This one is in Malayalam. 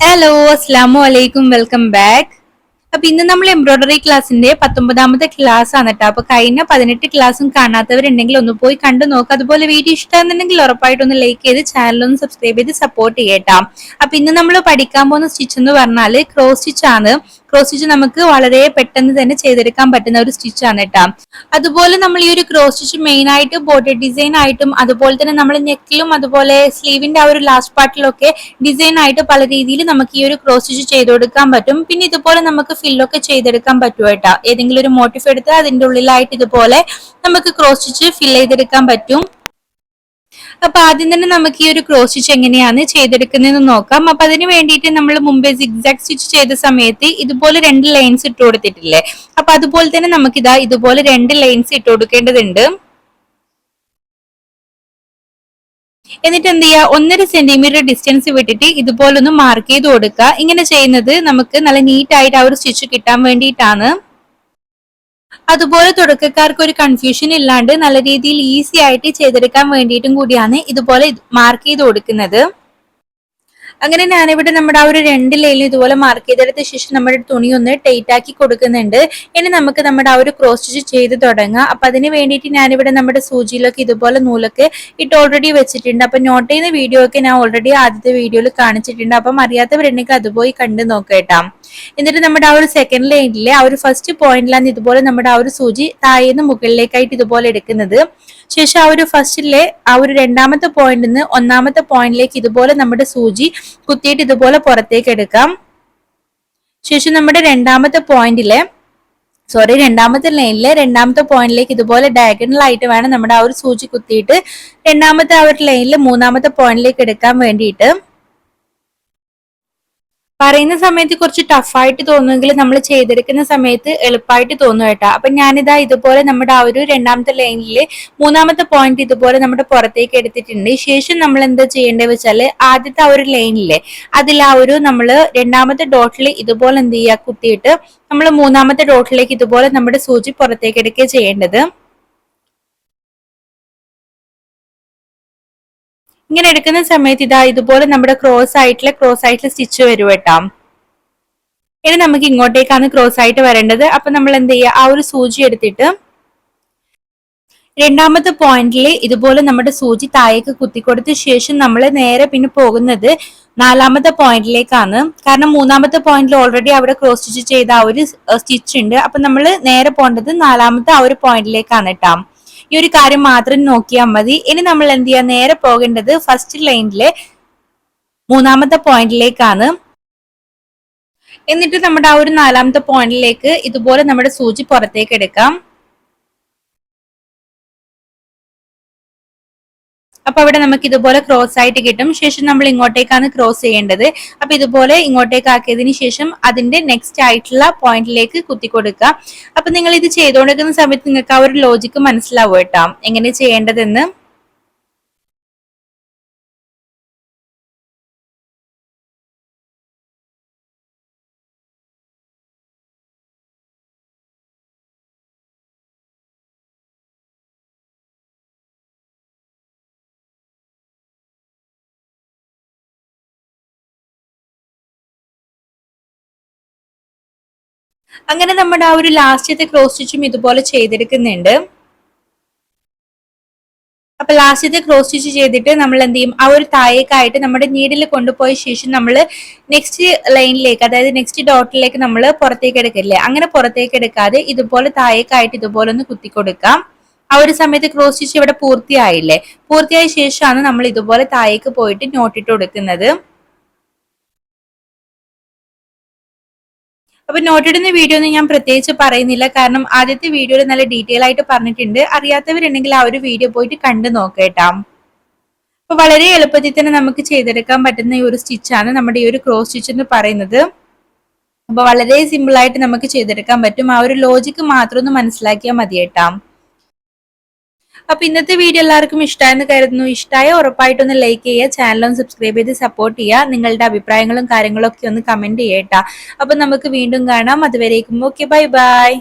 ഹലോ അസ്സാം വലൈക്കും വെൽക്കം ബാക്ക് അപ്പൊ ഇന്ന് നമ്മൾ എംബ്രോയിഡറി ക്ലാസ്സിന്റെ പത്തൊമ്പതാമത്തെ ക്ലാസ് ആണ് കേട്ടോ അപ്പൊ കഴിഞ്ഞ പതിനെട്ട് ക്ലാസ്സും കാണാത്തവരുണ്ടെങ്കിൽ ഒന്ന് പോയി കണ്ടു നോക്ക്. അതുപോലെ വീഡിയോ ഇഷ്ടമാണെന്നുണ്ടെങ്കിൽ ഉറപ്പായിട്ടൊന്ന് ലൈക്ക് ചെയ്ത് ചാനൽ ഒന്ന് സബ്സ്ക്രൈബ് ചെയ്ത് സപ്പോർട്ട് ചെയ്യട്ടാ. അപ്പൊ ഇന്ന് നമ്മൾ പഠിക്കാൻ പോകുന്ന സ്റ്റിച്ച് എന്ന് പറഞ്ഞാൽ ക്രോസ് സ്റ്റിച്ച് ആണ്. ക്രോസ് സ്റ്റിച്ച് നമുക്ക് വളരെ പെട്ടെന്ന് തന്നെ ചെയ്തെടുക്കാൻ പറ്റുന്ന ഒരു സ്റ്റിച്ച് ആണ് കേട്ടോ. അതുപോലെ നമ്മൾ ഈ ഒരു ക്രോസ് സ്റ്റിച്ച് മെയിൻ ആയിട്ട് ബോഡി ഡിസൈൻ ആയിട്ടും അതുപോലെ തന്നെ നമ്മൾ നെക്കിലും അതുപോലെ സ്ലീവിന്റെ ആ ഒരു ലാസ്റ്റ് പാർട്ടിലൊക്കെ ഡിസൈൻ ആയിട്ട് പല രീതിയിൽ നമുക്ക് ഈ ഒരു ക്രോസ് സ്റ്റിച്ച് ചെയ്ത് കൊടുക്കാൻ പറ്റും. പിന്നെ ഇതുപോലെ നമുക്ക് ഫില്ലൊക്കെ ചെയ്തെടുക്കാൻ പറ്റും കേട്ടോ. ഏതെങ്കിലും ഒരു മോട്ടീഫ് എടുത്ത് അതിന്റെ ഉള്ളിലായിട്ട് ഇതുപോലെ നമുക്ക് ക്രോസ് സ്റ്റിച്ച് ഫിൽ ചെയ്തെടുക്കാൻ പറ്റും. അപ്പൊ ആദ്യം തന്നെ നമുക്ക് ഈ ഒരു ക്രോസ് സ്റ്റിച്ച് എങ്ങനെയാണ് ചെയ്തെടുക്കുന്നതെന്ന് നോക്കാം. അപ്പൊ അതിന് വേണ്ടിയിട്ട് നമ്മൾ മുമ്പേ സിഗ്സാക് സ്റ്റിച്ച് ചെയ്ത സമയത്ത് ഇതുപോലെ രണ്ട് ലൈൻസ് ഇട്ട് കൊടുത്തിട്ടില്ലേ? അപ്പൊ അതുപോലെ തന്നെ നമുക്ക് ഇതാ ഇതുപോലെ രണ്ട് ലൈൻസ് ഇട്ട് കൊടുക്കേണ്ടതുണ്ട്. എന്നിട്ട് എന്ത് ചെയ്യുക ഒന്നര സെന്റിമീറ്റർ ഡിസ്റ്റൻസ് വിട്ടിട്ട് ഇതുപോലെ ഒന്ന് മാർക്ക് ചെയ്ത് കൊടുക്കുക. ഇങ്ങനെ ചെയ്യുന്നത് നമുക്ക് നല്ല നീറ്റ് ആയിട്ട് ആ ഒരു സ്റ്റിച്ച് കിട്ടാൻ വേണ്ടിയിട്ടാണ്. അതുപോലെ തുടക്കക്കാർക്ക് ഒരു കൺഫ്യൂഷൻ ഇല്ലാണ്ട് നല്ല രീതിയിൽ ഈസി ആയിട്ട് ചെയ്തെടുക്കാൻ വേണ്ടിയിട്ടും കൂടിയാണ് ഇതുപോലെ മാർക്ക് ചെയ്ത് കൊടുക്കുന്നത്. അങ്ങനെ ഞാനിവിടെ നമ്മുടെ ആ ഒരു രണ്ട് ലൈനിൽ ഇതുപോലെ മാർക്ക് ചെയ്തെടുത്ത ശേഷം നമ്മുടെ തുണി ഒന്ന് ടൈറ്റ് ആക്കി കൊടുക്കുന്നുണ്ട്. ഇനി നമുക്ക് നമ്മുടെ ആ ഒരു ക്രോസ് സ്റ്റിച്ച് ചെയ്ത് തുടങ്ങാം. അപ്പൊ അതിന് വേണ്ടിയിട്ട് ഞാനിവിടെ നമ്മുടെ സൂചിയിലൊക്കെ ഇതുപോലെ നൂലൊക്കെ ഇട്ട് ഓൾറെഡി വെച്ചിട്ടുണ്ട്. അപ്പൊ നോട്ട് ചെയ്യുന്ന വീഡിയോ ഒക്കെ ഞാൻ ഓൾറെഡി ആദ്യത്തെ വീഡിയോയിൽ കാണിച്ചിട്ടുണ്ട്. അപ്പം അറിയാത്തവരുണ്ടെങ്കിൽ അത് പോയി കണ്ട് നോക്കേട്ടാ എന്നിട്ട് നമ്മുടെ ആ ഒരു സെക്കൻഡ് ലൈനിലെ ആ ഒരു ഫസ്റ്റ് പോയിന്റിലാണ് ഇതുപോലെ നമ്മുടെ ആ ഒരു സൂചി താഴേന്ന് മുകളിലേക്കായിട്ട് ഇതുപോലെ എടുക്കുന്നത്. ശേഷം ആ ഒരു ഫസ്റ്റിലെ ആ ഒരു രണ്ടാമത്തെ പോയിന്റിൽ നിന്ന് ഒന്നാമത്തെ പോയിന്റിലേക്ക് ഇതുപോലെ നമ്മുടെ സൂചി കുത്തിയിട്ട് ഇതുപോലെ പുറത്തേക്ക് എടുക്കാം. ശേഷം നമ്മുടെ രണ്ടാമത്തെ പോയിന്റിലെ സോറി രണ്ടാമത്തെ ലൈനിലെ രണ്ടാമത്തെ പോയിന്റിലേക്ക് ഇതുപോലെ ഡയഗണൽ ആയിട്ട് വേണം നമ്മുടെ ആ ഒരു സൂചി കുത്തിയിട്ട് രണ്ടാമത്തെ ആ ഒരു ലൈനിൽ മൂന്നാമത്തെ പോയിന്റിലേക്ക് എടുക്കാൻ വേണ്ടിയിട്ട്. പറയുന്ന സമയത്ത് കുറച്ച് ടഫായിട്ട് തോന്നുമെങ്കിൽ നമ്മൾ ചെയ്തെടുക്കുന്ന സമയത്ത് എളുപ്പമായിട്ട് തോന്നും കേട്ടോ. അപ്പൊ ഞാനിതാ ഇതുപോലെ നമ്മുടെ ആ ഒരു രണ്ടാമത്തെ ലൈനിൽ മൂന്നാമത്തെ പോയിന്റ് ഇതുപോലെ നമ്മുടെ പുറത്തേക്ക് എടുത്തിട്ടുണ്ട്. ശേഷം നമ്മൾ എന്താ ചെയ്യേണ്ടത് വെച്ചാൽ ആദ്യത്തെ ആ ഒരു ലൈനിലെ അതിൽ ആ ഒരു നമ്മൾ രണ്ടാമത്തെ ഡോട്ടിൽ ഇതുപോലെ എന്ത് ചെയ്യുക കുത്തിയിട്ട് നമ്മൾ മൂന്നാമത്തെ ഡോട്ടിലേക്ക് ഇതുപോലെ നമ്മുടെ സൂചി പുറത്തേക്ക് എടുക്കുക ചെയ്യേണ്ടത്. ഇങ്ങനെ എടുക്കുന്ന സമയത്ത് ഇതാ ഇതുപോലെ നമ്മുടെ ക്രോസ് ആയിട്ടുള്ള ക്രോസ് ആയിട്ടുള്ള സ്റ്റിച്ച് വരും കേട്ടോ. ഇനി നമുക്ക് ഇങ്ങോട്ടേക്കാണ് ക്രോസ് ആയിട്ട് വരേണ്ടത്. അപ്പൊ നമ്മൾ എന്ത് ചെയ്യുക? ആ ഒരു സൂചി എടുത്തിട്ട് രണ്ടാമത്തെ പോയിന്റിൽ ഇതുപോലെ നമ്മുടെ സൂചി താഴേക്ക് കുത്തിക്കൊടുത്ത ശേഷം നമ്മൾ നേരെ പിന്നെ പോകുന്നത് നാലാമത്തെ പോയിന്റിലേക്കാണ് കാരണം മൂന്നാമത്തെ പോയിന്റിൽ ഓൾറെഡി അവിടെ ക്രോസ് സ്റ്റിച്ച് ചെയ്ത ആ ഒരു സ്റ്റിച്ച് ഉണ്ട്. അപ്പൊ നമ്മൾ നേരെ പോകേണ്ടത് നാലാമത്തെ ആ ഒരു പോയിന്റിലേക്കാണ് കേട്ടോ. ഈ ഒരു കാര്യം മാത്രം നോക്കിയാൽ മതി. ഇനി നമ്മൾ എന്ത് ചെയ്യാ? നേരെ പോകേണ്ടത് ഫസ്റ്റ് ലൈനിലെ മൂന്നാമത്തെ പോയിന്റിലേക്കാണ് എന്നിട്ട് നമ്മുടെ ആ ഒരു നാലാമത്തെ പോയിന്റിലേക്ക് ഇതുപോലെ നമ്മുടെ സൂചി പുറത്തേക്ക് എടുക്കാം. അപ്പൊ അവിടെ നമുക്ക് ഇതുപോലെ ക്രോസ് ആയിട്ട് കിട്ടും. ശേഷം നമ്മൾ ഇങ്ങോട്ടേക്കാണ് ക്രോസ് ചെയ്യേണ്ടത്. അപ്പൊ ഇതുപോലെ ഇങ്ങോട്ടേക്ക് ആക്കിയതിന് ശേഷം അതിന്റെ നെക്സ്റ്റ് ആയിട്ടുള്ള പോയിന്റിലേക്ക് കുത്തി കൊടുക്കുക അപ്പൊ നിങ്ങൾ ഇത് ചെയ്തുകൊണ്ടിരിക്കുന്ന സമയത്ത് നിങ്ങൾക്ക് ആ ഒരു ലോജിക്ക് മനസ്സിലാവും കേട്ടോ. എങ്ങനെ ചെയ്യേണ്ടതെന്ന്. അങ്ങനെ നമ്മുടെ ആ ഒരു ലാസ്റ്റത്തെ ക്രോസ് സ്റ്റിച്ചും ഇതുപോലെ ചെയ്തെടുക്കുന്നുണ്ട്. അപ്പൊ ലാസ്റ്റത്തെ ക്രോസ് സ്റ്റിച്ച് ചെയ്തിട്ട് നമ്മൾ എന്ത് ചെയ്യും? ആ ഒരു താഴേക്കായിട്ട് നമ്മുടെ നീഡിൽ കൊണ്ടുപോയ ശേഷം നമ്മൾ നെക്സ്റ്റ് ലൈനിലേക്ക് അതായത് നെക്സ്റ്റ് ഡോട്ടിലേക്ക് നമ്മൾ പുറത്തേക്ക് എടുക്കില്ലേ? അങ്ങനെ പുറത്തേക്ക് എടുക്കാതെ ഇതുപോലെ താഴേക്കായിട്ട് ഇതുപോലെ ഒന്ന് കുത്തി കൊടുക്കാം ആ ഒരു സമയത്ത് ക്രോസ് സ്റ്റിച്ച് ഇവിടെ പൂർത്തിയായില്ലേ? പൂർത്തിയായ ശേഷമാണ് നമ്മൾ ഇതുപോലെ തായേക്ക് പോയിട്ട് നോട്ടിട്ട് കൊടുക്കുന്നത്. അപ്പൊ നോട്ടിടുന്ന വീഡിയോ ഒന്നും ഞാൻ പ്രത്യേകിച്ച് പറയുന്നില്ല. കാരണം ആദ്യത്തെ വീഡിയോയിൽ നല്ല ഡീറ്റെയിൽ ആയിട്ട് പറഞ്ഞിട്ടുണ്ട്. അറിയാത്തവരുണ്ടെങ്കിൽ ആ ഒരു വീഡിയോ പോയിട്ട് കണ്ടു നോക്കേട്ടാ അപ്പൊ വളരെ എളുപ്പത്തിൽ തന്നെ നമുക്ക് ചെയ്തെടുക്കാൻ പറ്റുന്ന ഈ ഒരു സ്റ്റിച്ചാണ് നമ്മുടെ ഈ ഒരു ക്രോസ് സ്റ്റിച്ച് എന്ന് പറയുന്നത്. അപ്പൊ വളരെ സിമ്പിൾ ആയിട്ട് നമുക്ക് ചെയ്തെടുക്കാൻ പറ്റും. ആ ഒരു ലോജിക്ക് മാത്രം ഒന്ന് മനസ്സിലാക്കിയാൽ മതിയേട്ടാം അപ്പൊ ഇന്നത്തെ വീഡിയോ എല്ലാവർക്കും ഇഷ്ടമായെന്ന് കരുതുന്നു. ഇഷ്ടമായ ഉറപ്പായിട്ടൊന്ന് ലൈക്ക് ചെയ്യുക ചാനലും സബ്സ്ക്രൈബ് ചെയ്ത് സപ്പോർട്ട് ചെയ്യുക. നിങ്ങളുടെ അഭിപ്രായങ്ങളും കാര്യങ്ങളും ഒക്കെ ഒന്ന് കമന്റ് ചെയ്യട്ടാ അപ്പൊ നമുക്ക് വീണ്ടും കാണാം. അതുവരേക്കും ഓക്കെ ബൈ ബൈ